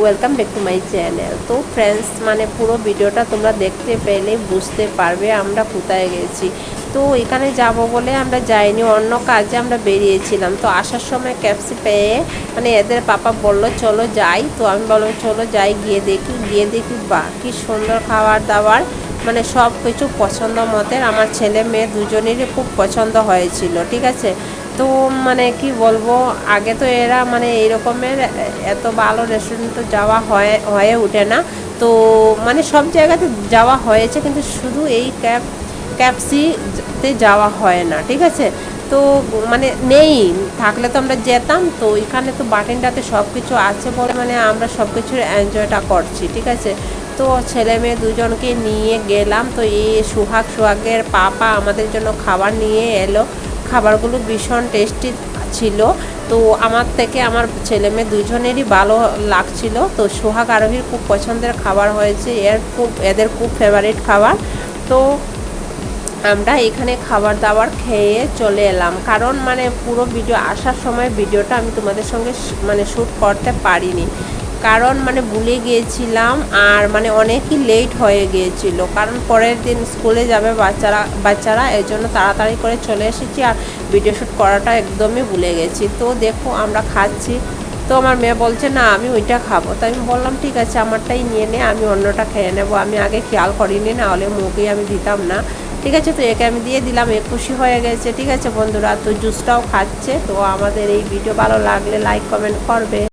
Welcome back to my channel তো friends মানে পুরো ভিডিওটা তোমরা দেখতে পেলে, বুঝতে পারবে আমরা কোথায় গেছি। তো এখানে যাব বলে আমরা যাইনি, অন্য কাজে আমরা বেরিয়েছিলাম। তো আসার সময় ক্যাপসি পেয়ে মানে এদের পাপা বলল, চলো যাই। তো আমি বললাম, চলো যাই, গিয়ে দেখি। গিয়ে দেখি বা কি সুন্দর খাবার দাবার। মানে সব কিছু পছন্দ মতের। আমার ছেলে মেয়ে দুজনেরই খুব পছন্দ হয়েছিল, ঠিক আছে? তো মানে কি বলব, আগে তো এরা মানে এই রকমের এত ভালো রেস্টুরেন্ট তো যাওয়া হয়, হয়ে ওঠে না। তো মানে সব জায়গাতে যাওয়া হয়েছে, কিন্তু শুধু এই ক্যাব ক্যাপসিতে যাওয়া হয় না, ঠিক আছে? তো মানে নেই, থাকলে তো আমরা যেতাম, তো এখানে তো বাটিনটাতে সব কিছু আছে বলে মানে আমরা সব কিছুর এনজয়টা করছি, ঠিক আছে? তো ছেলে মেয়ে দুজনকে নিয়ে গেলাম, তো এই সুহাগ সুহাগের পাপা আমাদের জন্য খাবার নিয়ে এলো। খাবারগুলো ভীষণ টেস্টি ছিল। তো আমার থেকে আমার ছেলে মেয়ে দুজনেরই ভালো লাগছিল। তো সোহাগ আরোহীর খুব পছন্দের খাবার হয়েছে। এর খুব, এদের খুব ফেভারিট খাবার। তো আমরা এখানে খাবার দাবার খেয়ে চলে এলাম। কারণ মানে পুরো ভিডিও, আসার সময় ভিডিওটা আমি তোমাদের সঙ্গে মানে শ্যুট করতে পারিনি। কারণ মানে ভুলে গিয়েছিলাম আর মানে অনেকই লেট হয়ে গিয়েছিল। কারণ পরের দিন স্কুলে যাবে বাচ্চারা বাচ্চারা, এর জন্য তাড়াতাড়ি করে চলে এসেছি আর ভিডিও শ্যুট করাটা একদমই ভুলে গেছি। তো দেখো আমরা খাচ্ছি। তো আমার মেয়ে বলছে, না, আমি ওইটা খাব। তাই আমি বললাম, ঠিক আছে, আমারটাই নিয়ে নে, আমি অন্যটা খেয়ে নেব। আমি আগে খেয়াল করিনি, না হলে মুখে আমি দিতাম না। ঠিক আছে, তো একে আমি দিয়ে দিলাম, এ খুশি হয়ে গেছে। ঠিক আছে, বন্ধুরা, তো জুসটাও খাচ্ছে। তো আমাদের এই ভিডিও ভালো লাগলে লাইক কমেন্ট করবে।